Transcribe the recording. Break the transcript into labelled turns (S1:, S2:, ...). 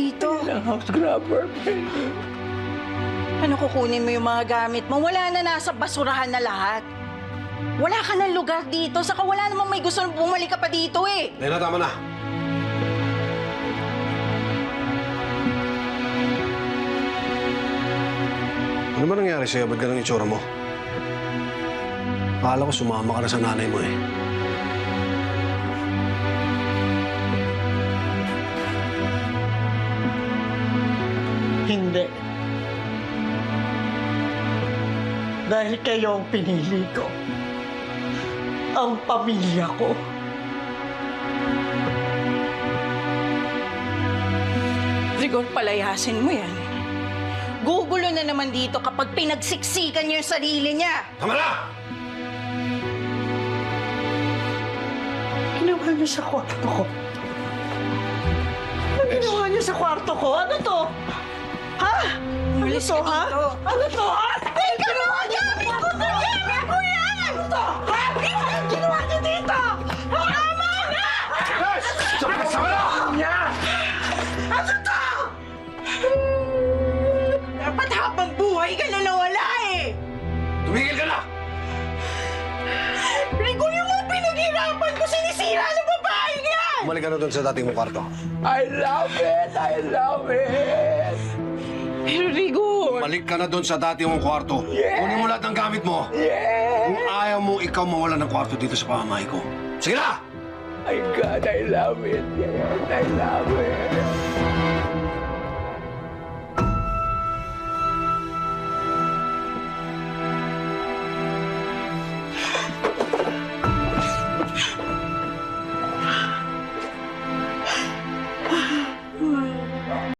S1: dito?
S2: Ang house grabber, Penny.
S1: Ano kukunin mo yung mga gamit mo? Wala na nasa basurahan na lahat. Wala ka ng lugar dito. Saka wala namang may gusto na bumalik ka pa dito eh.
S3: Lena, tama na. Ano ba nangyari sa'yo? Ba't ganang itsura mo? Akala ko sumama ka na sa nanay mo eh.
S2: Hindi. Dahil kayo ang pinili ko. Ang pamilya ko.
S1: Rigor, palayasin mo yan. Gugulo na naman dito kapag pinagsiksikan niya yung sarili niya.
S3: Tama na!
S2: Ginawa niyo sa kwarto ko. Ano ginawa niyo sa kwarto ko? Ano to? Ha? Ano
S1: Umalis
S2: to,
S1: ka
S2: ha?
S1: dito.
S2: Ano to, ha? Ginawa niyo! Gamit ko to! Gamit ko yan! Ano to? Ha? Ano ginawa niyo dito? Ha? Tama na!
S3: Yes! Sama na!
S2: Niya! Ano to?
S1: Dapat habang buhay ka na nawala eh.
S3: Tumigil ka na!
S1: Rigor, yung mga pinaghirapan ko, sinisira ng babae yan!
S3: Bumalik ka na doon sa dating mong kwarto.
S2: I love it! I love it!
S1: Pero Rigor,
S3: Balik ka na doon sa dati mong kwarto. Kunin mo lahat ng gamit mo.
S2: Yeah!
S3: Kung ayaw mo, ikaw mawala ng kwarto dito sa pamamahay ko. Sige na!
S2: My God, I love it. I love it.